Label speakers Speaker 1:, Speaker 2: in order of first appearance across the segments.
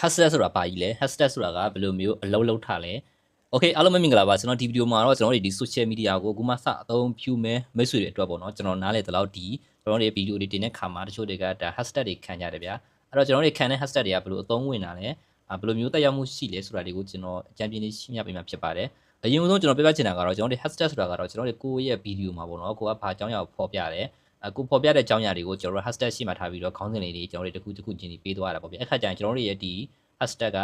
Speaker 1: hashtag ဆိုတာပါကြီးလဲ hashtag ဆိုတာကဘယ်လိုမျိုးအလုံးလုံးထားလဲ Okay အားလုံးပဲမင်္ဂလာပါကျွန်တော်ဒီဗီဒီယိုမှာတော့ကျွန်တော်တို့ဒီ social media ကိုအခုမှစအသုံးပြုမယ်မိတ်ဆွေတွေအတွက်ပေါ့နော်ကျွန်တော်နားလေတလောက်ဒီကျွန်တော်တို့ဗီဒီယိုတွေတင်တဲ့ခါမှာတချို့တွေကဒါ hashtag တွေခံကြတယ်ဗျာအဲ့တော့ကျွန်တော်တို့ခံတဲ့ hashtag တွေကဘယ်လိုအသုံးဝင်တာလဲအာဘယ်လိုမျိုးတက်ရောက်မှုရှိလဲဆိုတာတွေကိုကျွန်တော်အကြံပြင်းလေးရှင်းပြပေးမှာဖြစ်ပါတယ်အရင်ဆုံးကျွန်တော်ပြပြချင်တာကတော့ကျွန်တော်တို့ hashtag ဆိုတာကတော့ကျွန်တော်တို့ကိုယ့်ရဲ့ဗီဒီယိုမှာပေါ့နော်ကိုကဘာအကြောင်းအရာကိုဖော်ပြတယ် အခုဖော်ပြတဲ့အကြောင်းအရာတွေကိုကျွန်တော်တို့ hashtag ရှိမှထားပြီးတော့ခေါင်းစဉ်လေးတွေကျွန်တော်တို့တစ်ခုတစ်ခုချင်းပြီးပေးသွားတာပေါ့ဗျအဲ့ခါကျရင်ကျွန်တော်တို့ရဲ့ဒီ hashtag က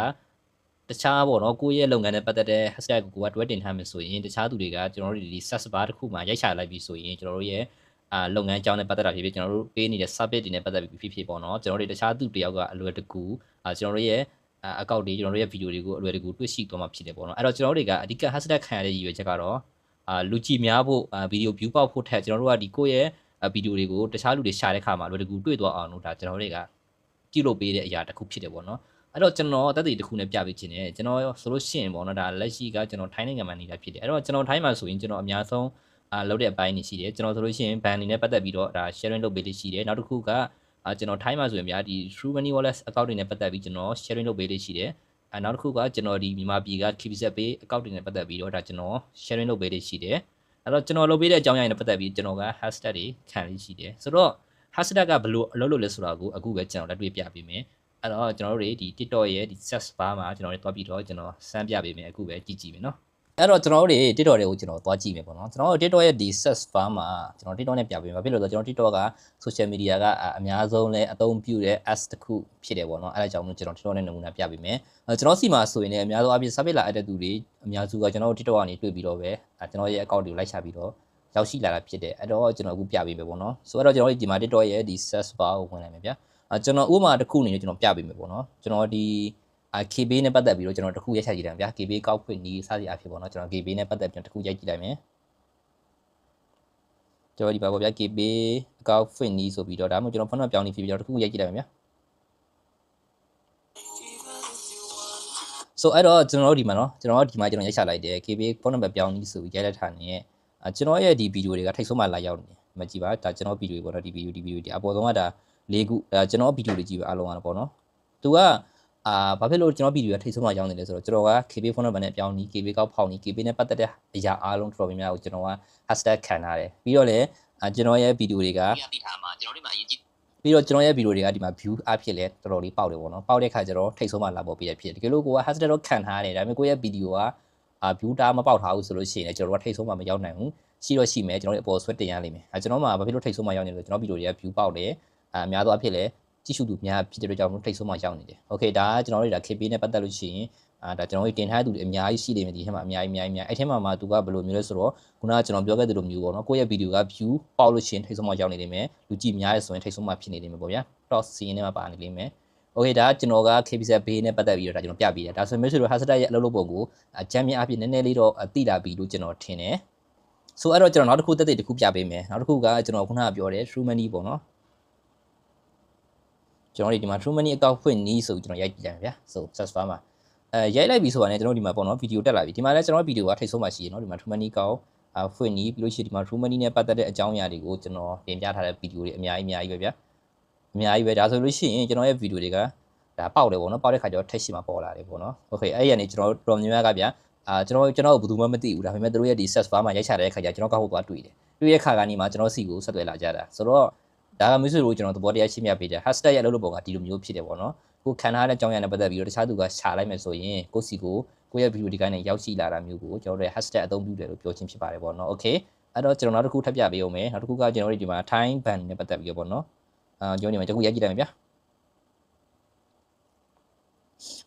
Speaker 1: တခြားပေါ့နော်ကိုယ့်ရဲ့လုပ်ငန်းနဲ့ပတ်သက်တဲ့ hashtag ကိုကတွဲတင်ထားမယ်ဆိုရင်တခြားသူတွေကကျွန်တော်တို့ဒီ search bar တစ်ခုမှာရိုက်ချလိုက်ပြီဆိုရင်ကျွန်တော်တို့ရဲ့အာလုပ်ငန်းအကြောင်းနဲ့ပတ်သက်တာဖြစ်ဖြစ်ကျွန်တော်တို့ပေးနေတဲ့ service တွေနဲ့ပတ်သက်ပြီးဖြစ်ဖြစ်ပေါ့နော်ကျွန်တော်တို့တခြားသူတယောက်ကအလွယ်တကူအာကျွန်တော်တို့ရဲ့အကောင့်တွေကျွန်တော်တို့ရဲ့ဗီဒီယိုတွေကိုအလွယ်တကူတွေ့ရှိသွားမှာဖြစ်တယ်ပေါ့နော်အဲ့တော့ကျွန်တော်တို့တွေကအဓိက hashtag ခံရတဲ့ရည်ရွယ်ချက်ကတော့အာလူကြည့်များဖို့ဗီဒီယို view ပေါက်ဖို့ထက်ကျွန်တော်တို့ကဒီကိုယ့်ရဲ့ ဗီဒီယိုတွေကိုတခြားလူတွေရှာတဲ့ခါမှာအလွယ်တကူတွေ့သွားအောင်လို့ဒါကျွန်တော်တွေကကြည့်လို့ပေးတဲ့အရာတစ်ခုဖြစ်တယ်ပေါ့နော်အဲ့တော့ကျွန်တော်တက်တည်တစ်ခုနဲ့ပြပေးခြင်းနဲ့ကျွန်တော်ဆိုလို့ရှိရင်ပေါ့နော်ဒါလက်ရှိကကျွန်တော်ထိုင်းနိုင်ငံမှာနေတာဖြစ်တယ်အဲ့တော့ကျွန်တော်ထိုင်းမှာဆိုရင်ကျွန်တော်အများဆုံးအာလုပ်တဲ့အပိုင်းနေရှိတယ်ကျွန်တော်ဆိုလို့ရှိရင်ဘန်အနေနဲ့ပတ်သက်ပြီးတော့ဒါ sharing လုပ်ပေးလေးရှိတယ်နောက်တစ်ခုကအာကျွန်တော်ထိုင်းမှာဆိုရင်များဒီ True Money Wallet account တွေနဲ့ပတ်သက်ပြီးကျွန်တော် sharing လုပ်ပေးလေးရှိတယ်အဲနောက်တစ်ခုကကျွန်တော်ဒီမြန်မာပြည်က KBZ Pay account တွေနဲ့ပတ်သက်ပြီးတော့ဒါကျွန်တော် sharing လုပ်ပေးလေးရှိတယ် အဲ့တော့ကျွန်တော်လုပ်ပေးတဲ့အကြောင်းအရာတွေနဲ့ပတ်သက်ပြီးကျွန်တော်က hashtag တွေခံလေးရှိတယ်ဆိုတော့ hashtag ကဘယ်လိုအလုပ်လုပ်လဲဆိုတာကိုအခုပဲကျွန်တော်လက်တွေ့ပြပေးမယ်အဲ့တော့ကျွန်တော်တို့တွေဒီ TikTok ရဲ့ဒီ search bar မှာကျွန်တော်တို့တွားပြီးတော့ကျွန်တော်စမ်းပြပေးမယ်အခုပဲကြည့်ကြည့်မယ်နော် အဲ့တော့ကျွန်တော်တို့တွေ TikTok တွေကိုကျွန်တော်တွားကြည့်မယ်ပေါ့နော်ကျွန်တော်တို့ TikTok ရဲ့ဒီ search bar မှာကျွန်တော် TikTok နဲ့ပြပေးမှာဖြစ်လို့ဆိုကျွန်တော် TikTok က social media ကအများဆုံးလဲအသုံးပြုတဲ့ apps တစ်ခုဖြစ်တယ်ပေါ့နော်အဲ့ဒါကြောင့်မို့ကျွန်တော် TikTok နဲ့နမူနာပြပေးမယ်ကျွန်တော်စီမှာဆိုရင်လည်းအများဆုံးအပြင် service လာအပ်တဲ့သူတွေအများစုကကျွန်တော်တို့ TikTok ကနေတွေ့ပြီးတော့ပဲကျွန်တော်ရဲ့ account တွေကိုလိုက်ချပြီးတော့ရောက်ရှိလာတာဖြစ်တယ်အဲ့တော့ကျွန်တော်အခုပြပေးမယ်ပေါ့နော်ဆိုတော့ကျွန်တော်ဒီမှာ TikTok ရဲ့ဒီ search bar ကိုဝင်လိုက်မယ်ဗျာအဲကျွန်တော်ဥပမာတစ်ခုအနေနဲ့ကျွန်တော်ပြပေးမယ်ပေါ့နော်ကျွန်တော်ဒီ KB နဲ့ပတ်သက်ပြီးတော့ကျွန်တော်တစ်ခုရိုက်ချကြည့်တယ်ဗျာ KB ကောက်ဖွင့်နီးစသည်အဖြစ်ပေါ့နော်ကျွန်တော် KB နဲ့ပတ်သက်ပြီးတော့တစ်ခုရိုက်ကြည့်လိုက်မယ်ကျွန်တော်ဒီပါပေါ့ဗျာ KB အကောက်ဖွင့်နီးဆိုပြီးတော့ဒါမှမဟုတ်ကျွန်တော်ဖုန်းနံပါတ်ပြောင်းနေဖြစ်ပြီးတော့တစ်ခုရိုက်ကြည့်လိုက်မယ်ဗျာ so အဲ့တော့ကျွန်တော်တို့ဒီမှာเนาะကျွန်တော်တို့ဒီမှာကျွန်တော်ရိုက်ချလိုက်တယ် KB ဖုန်းနံပါတ်ပြောင်းနီးဆိုပြီးရိုက်လိုက်တာနဲ့အဲကျွန်တော်ရဲ့ဒီဗီဒီယိုတွေကထိတ်ဆုံးမှလာရောက်နေတယ်မကြည့်ပါဒါကျွန်တော်ဗီဒီယိုပေါ့နော်ဒီဗီဒီယိုဒီဗီဒီယိုဒီအပေါ်ဆုံးကဒါ၄ခုဒါကျွန်တော်ဗီဒီယိုတွေကြည့်ပါအားလုံးကတော့ပေါ့နော်သူက အာဘာဖြစ်လို့ကျွန်တော်ဗီဒီယိုကထိတ်ဆုံးမှရောက်နေလဲဆိုတော့ကျွန်တော်က KB ဖုန်းနံပါတ်နဲ့ပြောင်းနီး KB ကောက်ဖောက်နီး KB နဲ့ပတ်သက်တဲ့အရာအားလုံးတော်တော်များများကိုကျွန်တော်က hashtag ခံထားတယ်ပြီးတော့လည်းကျွန်တော်ရဲ့ဗီဒီယိုတွေက
Speaker 2: သိထားမှာကျွန်တော်တို့မှာအရေးကြီး
Speaker 1: ပြီးတော့ကျွန်တော်ရဲ့ဗီဒီယိုတွေကဒီမှာ view အဖြစ်လဲတော်တော်လေးပေါက်တယ်ပေါ့နော်ပေါက်တဲ့ခါကျတော့ထိတ်ဆုံးမှလာပေါ်ပြရဖြစ်တယ်တကယ်လို့ကိုက hashtag တော့ခံထားတယ်ဒါပေမဲ့ကိုရဲ့ဗီဒီယိုကအာ view တာမပေါက်ထားဘူးဆိုလို့ရှိရင်လည်းကျွန်တော်တို့ကထိတ်ဆုံးမှမရောက်နိုင်ဘူးရှိတော့ရှိမယ်ကျွန်တော်တို့အပေါ်ဆွဲတင်ရလိမ့်မယ်အဲကျွန်တော်မှဘာဖြစ်လို့ထိတ်ဆုံးမှရောက်နေလဲကျွန်တော်ဗီဒီယိုတွေက view ပေါက်တယ်အာအများသောအဖြစ်လဲ ကြည့်ရှုသူများဖြစ်တဲ့အတွက်ကြောင့်မို့ထိတ်ဆုံးမှရောက်နေတယ်။ Okay ဒါကကျွန်တော်တို့ဒါ KPI နဲ့ပတ်သက်လို့ရှိရင်အာဒါကျွန်တော်တို့တင်ထားသူတွေအများကြီးရှိနေတယ်ဒီထဲမှာအများကြီးအများကြီးအများအဲ့ထဲမှာမှသူကဘယ်လိုမျိုးလဲဆိုတော့ခုနကကျွန်တော်ပြောခဲ့သလိုမျိုးပေါ့နော်ကိုယ့်ရဲ့ဗီဒီယိုက view ပေါက်လို့ရှိရင်ထိတ်ဆုံးမှရောက်နေနေမယ်လူကြည့်များရဆိုရင်ထိတ်ဆုံးမှဖြစ်နေနေမှာပေါ့ဗျာ top scene ထဲမှာပါနေနေမယ် okay ဒါကျွန်တော်က KPZ Bay နဲ့ပတ်သက်ပြီးတော့ဒါကျွန်တော်ပြပေးတယ်ဒါဆိုမျိုးဆိုတော့ hashtag ရဲ့အလုပ်လုပ်ပုံကိုချန်ပီယံအဖြစ်နည်းနည်းလေးတော့သိလာပြီလို့ကျွန်တော်ထင်တယ်ဆိုတော့အဲ့တော့ကျွန်တော်နောက်တစ်ခုတက်တဲ့တစ်ခုပြပေးမယ်နောက်တစ်ခုကကျွန်တော်ခုနကပြောတယ် true money ပေါ့နော် ကျွန်တော်ဒီမှာ True Money account ဖွင့်နီးဆိုကျွန်တော်ရိုက်ကြည့်ကြမယ်ဗျာဆို search bar မှာအဲရိုက်လိုက်ပြီဆိုတာနဲ့ကျွန်တော်ဒီမှာပေါ့နော်ဗီဒီယိုတက်လာပြီဒီမှာလည်းကျွန်တော်ဗီဒီယိုကထိတ်ဆုံးမှရှိရနော်ဒီမှာ True Money account အဖွင့်နီးပြီးလို့ရှိရင်ဒီမှာ True Money နဲ့ပတ်သက်တဲ့အကြောင်းအရာတွေကိုကျွန်တော်တင်ပြထားတဲ့ဗီဒီယိုတွေအများကြီးအများကြီးပဲဗျာအများကြီးပဲဒါဆိုလို့ရှိရင်ကျွန်တော်ရဲ့ဗီဒီယိုတွေကဒါပေါက်တယ်ပေါ့နော်ပေါက်တဲ့ခါကျတော့ထက်ရှိမှာပေါ်လာတယ်ပေါ့နော်โอเคအဲ့ရနေကျွန်တော်တော်များများကဗျာအာကျွန်တော်ကျွန်တော်ဘယ်သူမှမသိဘူးဒါပေမဲ့တို့ရဲ့ဒီ search bar မှာရိုက်ချတဲ့ခါကျကျွန်တော်ကောက်ဖို့သွားတွေ့တယ်တွေ့ရခါကနေမှကျွန်တော်စီကိုဆက်သွယ်လာကြတာဆိုတော့ ဒါကမျိုးစုလို့ကျွန်တော်သဘောတရားရှင်းပြပေးတယ် hashtag ရဲ့အလုပ်လုပ်ပုံကဒီလိုမျိုးဖြစ်တယ်ပေါ့နော်ကိုခံထားတဲ့အကြောင်းအရာနဲ့ပတ်သက်ပြီးတော့တခြားသူကရှာလိုက်မယ်ဆိုရင်ကိုစီကိုကိုရဲ့ဗီဒီယိုဒီကနေရောက်ရှိလာတာမျိုးကိုကျွန်တော်တို့ hashtag အသုံးပြုတယ်လို့ပြောချင်းဖြစ်ပါတယ်ပေါ့နော် okay အဲ့တော့ကျွန်တော်နောက်တစ်ခုထပ်ပြပေးအောင်မယ်နောက်တစ်ခုကကျွန်တော်တို့ဒီမှာ time ban နဲ့ပတ်သက်ပြီးတော့ပေါ့နော်အာကျွန်တော်ဒီမှာတစ်ခုရိုက်ကြည့်လိုက်မယ်ဗျာ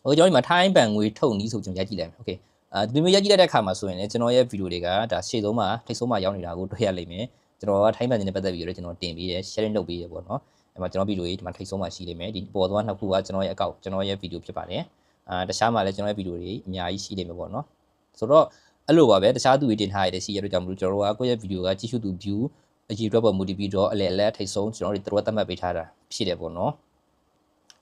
Speaker 1: ဟိုကျွန်တော်ဒီမှာ time ban ငွေထုတ်နည်းဆိုကျွန်တော်ရိုက်ကြည့်လိုက်မယ် okay အာဒီမျိုးရိုက်ကြည့်လိုက်တဲ့အခါမှာဆိုရင်လည်းကျွန်တော်ရဲ့ဗီဒီယိုတွေကဒါရှေ့ဆုံးမှာထိတ်ဆုံးမှာရောက်နေတာကိုတွေ့ရလိမ့်မယ် ကျွန်တော်က time ban နဲ့ပတ်သက်ပြီးတော့ကျွန်တော်တင်ပေးတယ် sharing လုပ်ပေးတယ်ပေါ့နော်အဲ့မှာကျွန်တော်ဗီဒီယိုကြီးဒီမှာထိတ်ဆုံးမှာရှိလိမ့်မယ်ဒီပေါ်သွားနှစ်ခုကကျွန်တော်ရဲ့အကောင့်ကျွန်တော်ရဲ့ဗီဒီယိုဖြစ်ပါတယ်အာတခြားမှာလည်းကျွန်တော်ရဲ့ဗီဒီယိုတွေအများကြီးရှိလိမ့်မယ်ပေါ့နော်ဆိုတော့အဲ့လိုပါပဲတခြားသူတွေတင်ထားရတဲ့ရှိရတဲ့ကြောင့်မလို့ကျွန်တော်တို့ကကိုယ့်ရဲ့ဗီဒီယိုကကြည့်ရှုသူ view အကြီးအတွက်ပေါ်မူတည်ပြီးတော့အလဲအလဲထိတ်ဆုံးကျွန်တော်တို့တို့သတ်မှတ်ပေးထားတာဖြစ်တယ်ပေါ့နော်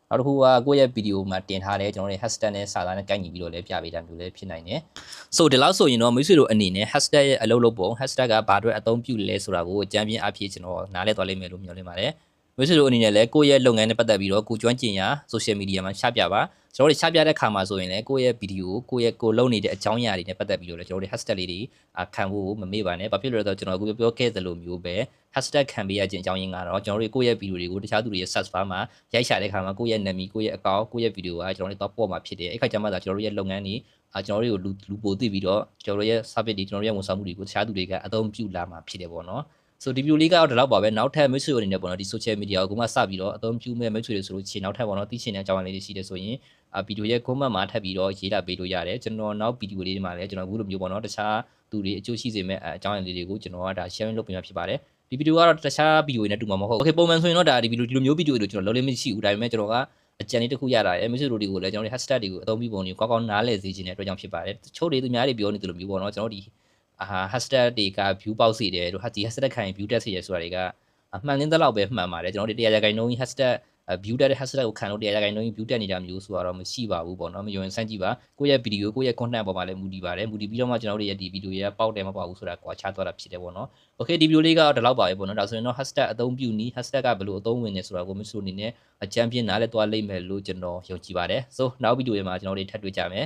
Speaker 1: နောက်တစ်ခုကကိုယ့်ရဲ့ဗီဒီယိုမှာတင်ထားတဲ့ကျွန်တော်တို့ hashtag နဲ့စာသားနဲ့ကိုက်ညီပြီးတော့လည်းပြပေးတာမျိုးလည်းဖြစ်နိုင်တယ်။ so ဒီလောက်ဆိုရင်တော့မိတ်ဆွေတို့အနေနဲ့ hashtag ရဲ့အလုပ်လုပ်ပုံ hashtag ကဘာအတွက်အသုံးပြုလဲဆိုတာကိုအကြံပြင်းအဖြစ်ကျွန်တော်နားလည်သွားလိမ့်မယ်လို့မျှော်လင့်ပါတယ်။မိတ်ဆွေတို့အနေနဲ့လည်းကိုယ့်ရဲ့လုပ်ငန်းနဲ့ပတ်သက်ပြီးတော့ကိုကျွမ်းကျင်ရာ social media မှာရှပြပါ ကျွန်တော်တို့ရှပြတဲ့ခါမှာဆိုရင်လည်းကိုယ့်ရဲ့ဗီဒီယိုကိုယ့်ရဲ့ကိုလုပ်နေတဲ့အကြောင်းအရာတွေနဲ့ပတ်သက်ပြီးတော့လည်းကျွန်တော်တို့ hashtag လေးတွေခံဖို့မမေ့ပါနဲ့ဘာဖြစ်လို့လဲဆိုတော့ကျွန်တော်အခုပြောခဲ့သလိုမျိုးပဲ hashtag ခံပေးရခြင်းအကြောင်းရင်းကတော့ကျွန်တော်တို့ကိုယ့်ရဲ့ဗီဒီယိုတွေကိုတခြားသူတွေရဲ့ search bar မှာရိုက်ရှာတဲ့ခါမှာကိုယ့်ရဲ့နာမည်ကိုယ့်ရဲ့အကောင့်ကိုယ့်ရဲ့ဗီဒီယိုကကျွန်တော်တို့တော့ပေါ်မှာဖြစ်တယ်အဲ့ခါကျမှသာကျွန်တော်တို့ရဲ့လုပ်ငန်းတွေအာကျွန်တော်တို့ကိုလူလူပိုသိပြီးတော့ကျွန်တော်တို့ရဲ့ service တွေကျွန်တော်တို့ရဲ့ဝန်ဆောင်မှုတွေကိုတခြားသူတွေကအသုံးပြုလာမှာဖြစ်တယ်ပေါ့နော် ဆိုဒီဗီဒီယိုလေးကတော့ဒီလောက်ပါပဲနောက်ထပ်မိတ်ဆွေတို့အနေနဲ့ပေါ့နော်ဒီ social media ကိုကမှစပြီးတော့အသုံးပြုမဲ့မိတ်ဆွေတွေဆိုလို့ရှိရင်နောက်ထပ်ပေါ့နော်သိချင်တဲ့အကြောင်းအရာလေးတွေရှိတယ်ဆိုရင်အာဗီဒီယိုရဲ့ comment မှာထပ်ပြီးတော့ရေးလာပေးလို့ရတယ်ကျွန်တော်နောက်ဗီဒီယိုလေးတွေမှာလည်းကျွန်တော်အခုလိုမျိုးပေါ့နော်တခြားသူတွေအကျိုးရှိစေမဲ့အကြောင်းအရာလေးတွေကိုကျွန်တော်ကဒါ sharing လုပ်ပေးမှာဖြစ်ပါတယ်ဒီဗီဒီယိုကတော့တခြားဗီဒီယိုတွေနဲ့တူမှာမဟုတ်ဘူး Okay ပုံမှန်ဆိုရင်တော့ဒါဒီဗီဒီယိုဒီလိုမျိုးဗီဒီယိုတွေကျွန်တော်လုံးလေးမရှိဘူးဒါပေမဲ့ကျွန်တော်ကအကြံလေးတစ်ခုရတာရဲ့မိတ်ဆွေတို့တွေကိုလည်းကျွန်တော်တို့ hashtag တွေကိုအသုံးပြုပုံတွေကိုကောင်းကောင်းနားလည်စေချင်တဲ့အတွက်ကြောင့်ဖြစ်ပါတယ်တချို့တွေသူများတွေပြောနေတယ်လို့မျိုးပေါ့နော်ကျွန်တော်တို့ဒီ အာ hashtag တွေက view ပေါက်စေတယ်တို့ဒီ hashtag ခံရင် view တက်စေတယ်ဆိုတာတွေကအမှန်တင်းတဲ့လောက်ပဲမှန်ပါတယ်ကျွန်တော်တို့တရားရဂိုင်နှုန်းကြီး hashtag view တက်တဲ့ hashtag ကိုခံလို့တရားရဂိုင်နှုန်းကြီး view တက်နေတာမျိုးဆိုတော့မရှိပါဘူးပေါ့နော်မယုံရင်စမ်းကြည့်ပါကိုယ့်ရဲ့ video ကိုယ့်ရဲ့ content ပေါ်မှာလည်းမူတည်ပါတယ်မူတည်ပြီးတော့မှကျွန်တော်တို့ရဲ့ဒီ video ရဲ့ပေါက်တယ်မပေါက်ဘူးဆိုတာကွာခြားသွားတာဖြစ်တယ်ပေါ့နော် okay ဒီ video လေးကတော့ဒီလောက်ပါပဲပေါ့နော်ဒါဆိုရင်တော့ hashtag အသုံးပြုနည်း hashtag ကဘယ်လိုအသုံးဝင်နေဆိုတာကိုမဆိုအနေနဲ့အကြံပြနားလဲသွားလိမ့်မယ်လို့ကျွန်တော်ယုံကြည်ပါတယ် so နောက် video တွေမှာကျွန်တော်တို့ထပ်တွေ့ကြမယ်